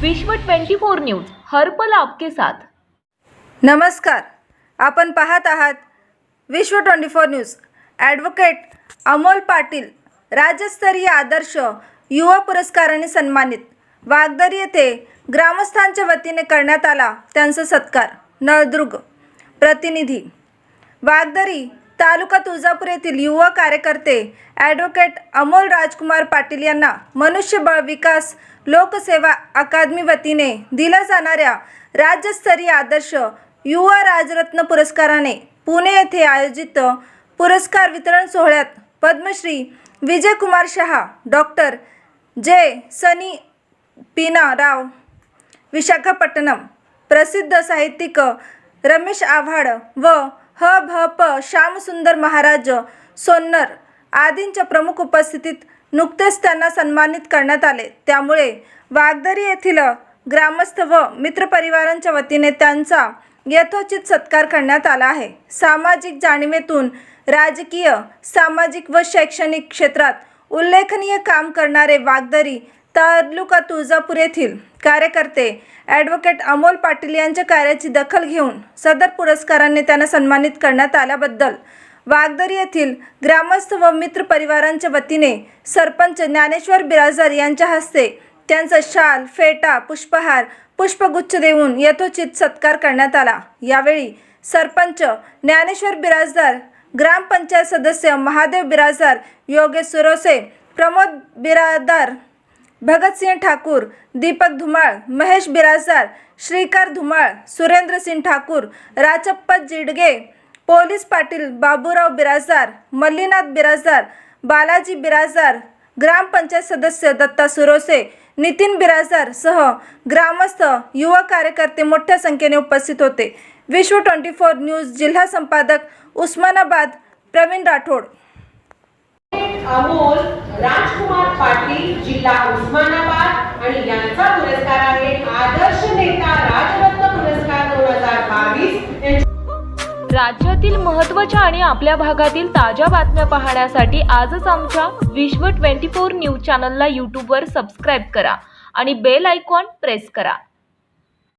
विश्व 24 न्यूज हर्पल आपके साथ. नमस्कार. आपण पाहत आहात Vishwa twenty four news. Advocate Amol Patil राज्यस्तरीय आदर्श युवा पुरस्काराने सन्मानित. वागदरी येथे ग्रामस्थांच्या वतीने करण्यात आला त्यांचा सत्कार. नळदुर्ग. प्रतिनिधी. वागदरी तालुका तुळजापूर येथील युवा कार्यकर्ते ॲडव्होकेट अमोल राजकुमार पाटील यांना मनुष्यबळ विकास लोकसेवा अकादमी वतीने दिल्या जाणाऱ्या राज्यस्तरीय आदर्श युवा राजरत्न पुरस्काराने पुणे येथे आयोजित पुरस्कार वितरण सोहळ्यात पद्मश्री विजयकुमार शहा डॉक्टर जे सनी पीना राव विशाखापट्टणम प्रसिद्ध साहित्यिक रमेश आव्हाड व ह भ प श्यामसुंदर महाराज सोन्नर आदींच्या प्रमुख उपस्थितीत नुकतेच त्यांना सन्मानित करण्यात आले. त्यामुळे वागदरी येथील ग्रामस्थ व मित्रपरिवारांच्या वतीने त्यांचा यथोचित सत्कार करण्यात आला आहे. सामाजिक जाणिवेतून राजकीय सामाजिक व शैक्षणिक क्षेत्रात उल्लेखनीय काम करणारे वागदरी तालुका तुळजापूर येथील कार्यकर्ते ॲडव्होकेट अमोल पाटील यांच्या कार्याची दखल घेऊन सदर पुरस्काराने त्यांना सन्मानित करण्यात आल्याबद्दल वागदरी येथील ग्रामस्थ व मित्र परिवारांच्या वतीने सरपंच ज्ञानेश्वर बिराजदार यांच्या हस्ते त्यांचा शाल फेटा पुष्पहार पुष्पगुच्छ देऊन यथोचित सत्कार करण्यात आला. यावेळी सरपंच ज्ञानेश्वर बिराजदार ग्रामपंचायत सदस्य महादेव बिराजदार योगेश सुरोसे प्रमोद बिराजदार भगतसिंह ठाकूर दीपक धुमाळ महेश बिराजदार श्रीकार धुमाळ सुरेंद्रसिंह ठाकूर राचप्पा जिडगे पोलीस पाटील बाबूराव बिराजदार मल्लीनाथ बिराजदार बालाजी बिराजदार ग्रामपंचायत सदस्य दत्ता सुरोसे नितीन बिराजदार सह ग्रामस्थ युवा कार्यकर्ते मोठ्या संख्येने उपस्थित होते. विश्व ट्वेंटी फोर न्यूज जिल्हा संपादक उस्मानाबाद प्रवीण राठोड. अमोल राजकुमार पाटील जिल्हा उस्मानाबाद आणि यांचा पुरस्कार आहे आदर्श नेता राजरत्न पुरस्कार दोन हजार बावीस. राज्यातील महत्त्वाच्या आणि आपल्या भागातील ताज्या बातम्या पाहण्यासाठी आजच आमच्या विश्व 24 न्यूज चॅनलला यूट्यूबवर सबस्क्राईब करा आणि बेल आयकॉन प्रेस करा.